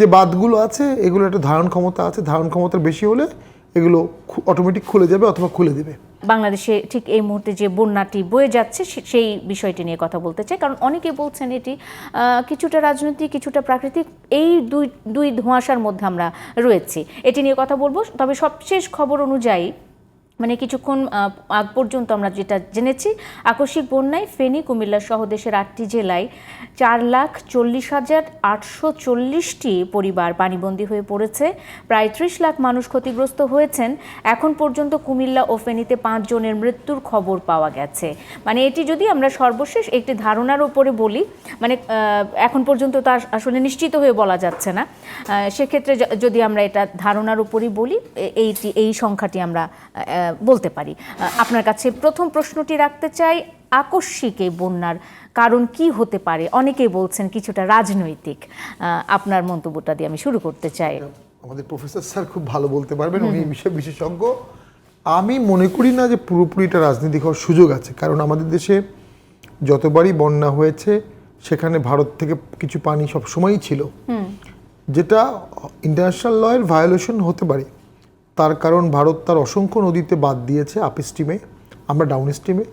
যে বাদগুলো আছে, এগুলো একটা ধারণ ক্ষমতা আছে। ধারণ ক্ষমতা বেশি হলে এগুলো অটোমেটিক খুলে যাবে অথবা খুলে দেবে। বাংলাদেশে ঠিক এই মুহূর্তে যে বন্যাটি বয়ে যাচ্ছে সেই বিষয়টি নিয়ে কথা বলতে চাই। কারণ অনেকে বলছেন এটি কিছুটা রাজনৈতিক, কিছুটা প্রাকৃতিক, এই দুই দুই ধোঁয়াশার মধ্যে আমরা রয়েছি। এটি নিয়ে কথা বলব। তবে সবশেষ খবর অনুযায়ী মানে কিছুক্ষণ আগ পর্যন্ত আমরা যেটা জেনেছি, আকস্মিক বন্যায় ফেনী, কুমিল্লা সহ দেশের আটটি জেলায় চার লাখ চল্লিশ হাজার আটশো চল্লিশটি পরিবার পানিবন্দী হয়ে পড়েছে। প্রায় ত্রিশ লাখ মানুষ ক্ষতিগ্রস্ত হয়েছেন। এখন পর্যন্ত কুমিল্লা ও ফেনীতে পাঁচ জনের মৃত্যুর খবর পাওয়া গেছে। মানে এটি যদি আমরা সর্বশেষ একটি ধারণার উপরে বলি মানে এখন পর্যন্ত তো আস- আসলে নিশ্চিত হয়ে বলা যাচ্ছে না। সেক্ষেত্রে যদি আমরা এটা ধারণার উপরই বলি এইটি, এই সংখ্যাটি আমরা বলতে পারি। আপনার কাছে প্রথম প্রশ্নটি রাখতে চাই আকস্মিক এই বন্যার কারণ কি হতে পারে? অনেকেই বলছেন কিছুটা রাজনৈতিক। আপনার মন্তব্যটা দিয়ে আমি শুরু করতে চাই। আমাদের প্রফেসর স্যার খুব ভালো বলতে পারবেন উনি এই বিষয়ে বিশেষজ্ঞ। আমি মনে করি না যে পুরোপুরি এটা রাজনীতি হওয়ার সুযোগ আছে কারণ আমাদের দেশে যতবারই বন্যা হয়েছে সেখানে ভারত থেকে কিছু পানি সবসময়ই ছিল। যেটা ইন্টারন্যাশনাল লয়ের ভায়োলেশন হতে পারে। তার কারণ ভারত তার অসংখ্য নদীতে বাদ দিয়েছে আপ স্ট্রিমে আমরা ডাউন স্ট্রিমে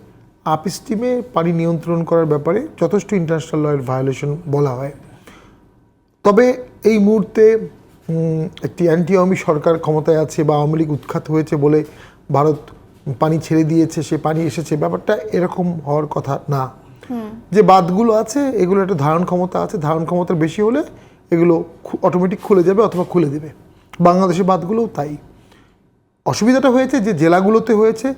আপ স্ট্রিমে পানি নিয়ন্ত্রণ করার ব্যাপারে যথেষ্ট ইন্টারন্যাশনাল লয়ের ভায়োলেশন বলা হয়। তবে এই মুহূর্তে একটি অ্যান্টি আওয়ামী সরকার ক্ষমতায় আছে বা আওয়ামী লীগ উৎখাত হয়েছে বলে ভারত পানি ছেড়ে দিয়েছে সে পানি এসেছে ব্যাপারটা এরকম হওয়ার কথা না। যে বাঁধগুলো আছে এগুলো একটা ধারণ ক্ষমতা আছে। ধারণ ক্ষমতা বেশি হলে এগুলো অটোমেটিক খুলে যাবে অথবা খুলে দেবে। বাংলাদেশের বাঁধগুলোও তাই। অসুবিধাটা হয়েছে যে জেলাগুলোতে হয়েছে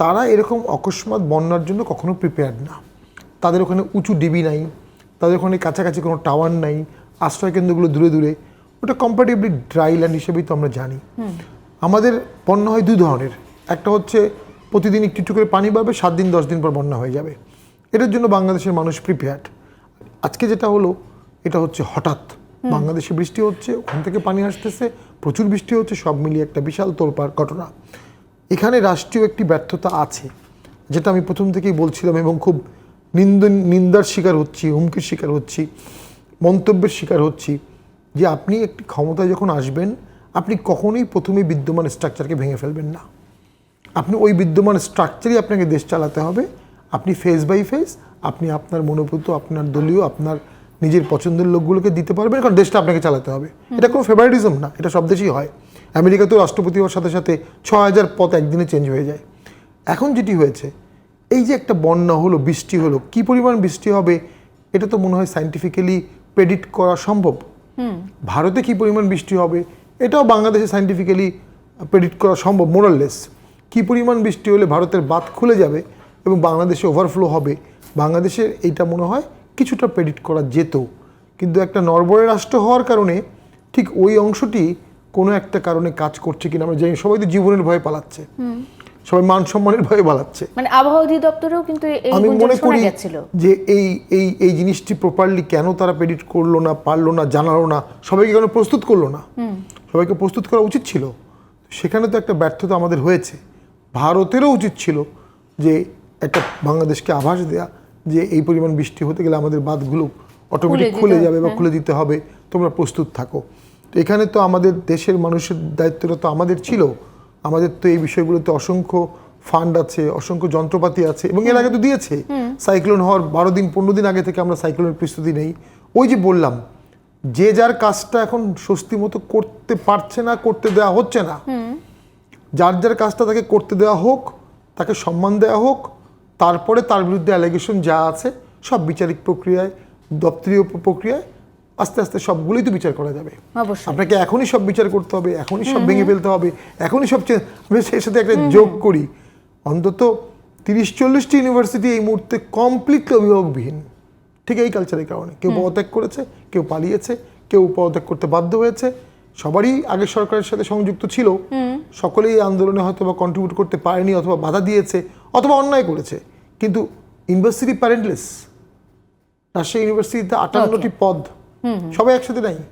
তারা এরকম অকস্মাৎ বন্যার জন্য কখনো প্রিপেয়ার্ড না। তাদের ওখানে উঁচু ডিবি নাই তাদের ওখানে কাছাকাছি কোনো টাওয়ার নাই আশ্রয় কেন্দ্রগুলো দূরে দূরে। ওটা কম্পারেটিভলি ড্রাই ল্যান্ড হিসেবেই তো আমরা জানি। আমাদের বন্যা হয় দুই ধরনের। একটা হচ্ছে প্রতিদিন একটু একটু করে পানি বাড়বে সাত দিন দশ দিন পর বন্যা হয়ে যাবে। এটার জন্য বাংলাদেশের মানুষ প্রিপেয়ার্ড আজকে যেটা হলো এটা হচ্ছে হঠাৎ। বাংলাদেশে বৃষ্টি হচ্ছে ওখান থেকে পানি আসতেছে প্রচুর বৃষ্টি হচ্ছে, সব মিলিয়ে একটা বিশাল তোলপাড় ঘটনা। এখানে রাষ্ট্রীয় একটি ব্যর্থতা আছে, যেটা আমি প্রথম থেকেই বলছিলাম এবং খুব নিন্দ নিন্দার শিকার হচ্ছি, হুমকির শিকার হচ্ছি, মন্তব্যের শিকার হচ্ছি, যে আপনি একটি ক্ষমতায় যখন আসবেন, আপনি কখনোই প্রথমে বিদ্যমান স্ট্রাকচারকে ভেঙে ফেলবেন না। আপনি ওই বিদ্যমান স্ট্রাকচারই আপনাকে দেশ চালাতে হবে। আপনি ফেস বাই ফেস আপনি আপনার মনোভূত, আপনার দলীয়, আপনার নিজের পছন্দের লোকগুলোকে দিতে পারবেন কারণ দেশটা আপনাকে চালাতে হবে। এটা কোনো ফেভারিটিজম না এটা সব দেশেই হয়। আমেরিকাতেও রাষ্ট্রপতি হওয়ার সাথে সাথে ছ হাজার পথ একদিনে চেঞ্জ হয়ে যায়। এখন যেটি হয়েছে এই যে একটা বন্যা হলো বৃষ্টি হলো কি পরিমাণ বৃষ্টি হবে এটা তো মনে হয় সাইন্টিফিক্যালি প্রেডিক্ট করা সম্ভব। ভারতে কি পরিমাণ বৃষ্টি হবে এটাও বাংলাদেশে সাইন্টিফিক্যালি প্রেডিক্ট করা সম্ভব মোরাললেস কি পরিমাণ বৃষ্টি হলে ভারতের বাঁধ খুলে যাবে এবং বাংলাদেশে ওভারফ্লো হবে বাংলাদেশের এইটা মনে হয় কিছুটা প্রেডিক্ট করা যেত কিন্তু একটা নরবরে রাষ্ট্র হওয়ার কারণে ঠিক ওই অংশটি কোনো একটা কারণে কাজ করছে কিনা আমরা জানি সবাই তো জীবনের ভয়ে পালাচ্ছে। সবাই মান সম্মানের ভয়ে পালাচ্ছে। মানে আবহাওয়া অধিদপ্তরেও কিন্তু এই আমি মনে করি যে এই এই এই জিনিসটি প্রপারলি কেন তারা প্রেডিক্ট করল না পারল না জানালো না সবাইকে কেন প্রস্তুত করল না? সবাইকে প্রস্তুত করা উচিত ছিল। সেখানে তো একটা ব্যর্থতা আমাদের হয়েছে। ভারতেরও উচিত ছিল যে একটা বাংলাদেশকে আভাস দেয়া যে এই পরিমাণ বৃষ্টি হতে গেলে আমাদের বাঁধগুলো অটোমেটিক খুলে যাবে বা খুলে দিতে হবে। তোমরা প্রস্তুত থাকো। তো এখানে তো আমাদের দেশের মানুষের দায়িত্বটা তো আমাদের ছিল। আমাদের তো এই বিষয়গুলোতে অসংখ্য ফান্ড আছে অসংখ্য যন্ত্রপাতি আছে এবং এর আগে তো দিয়েছে। সাইক্লোন হওয়ার বারো দিন পনেরো দিন আগে থেকে আমরা সাইক্লোনের প্রস্তুতি নেই। ওই যে বললাম যে যার কাজটা এখন স্বস্তি মতো করতে পারছে না করতে দেওয়া হচ্ছে না যার যার কাজটা তাকে করতে দেওয়া হোক তাকে সম্মান দেওয়া হোক তারপরে তার বিরুদ্ধে অ্যালিগেশন যা আছে সব বিচারিক প্রক্রিয়ায় দপ্তরীয় প্রক্রিয়ায় আস্তে আস্তে সবগুলোই তো বিচার করা যাবে। আপনাকে এখনই সব বিচার করতে হবে এখনই সব ভেঙে ফেলতে হবে এখনই সব আমি সেই সাথে একটা যোগ করি। অন্তত তিরিশ চল্লিশটি ইউনিভার্সিটি এই মুহূর্তে কমপ্লিটলি অভিভাবকবিহীন। ঠিক এই কালচারের কারণে। কেউ পদত্যাগ করেছে কেউ পালিয়েছে কেউ পদত্যাগ করতে বাধ্য হয়েছে। সবারই আগের সরকারের সাথে সংযুক্ত ছিল। সকলেই আন্দোলনে হয়তো বা কন্ট্রিবিউট করতে পারেনি অথবা বাধা দিয়েছে অথবা অন্যায় করেছে। কিন্তু ইউনিভার্সিটি প্যারেন্টলেস রাজশাহী ইউনিভার্সিটিতে আটান্নটি পদ। সবাই একসাথে নাই।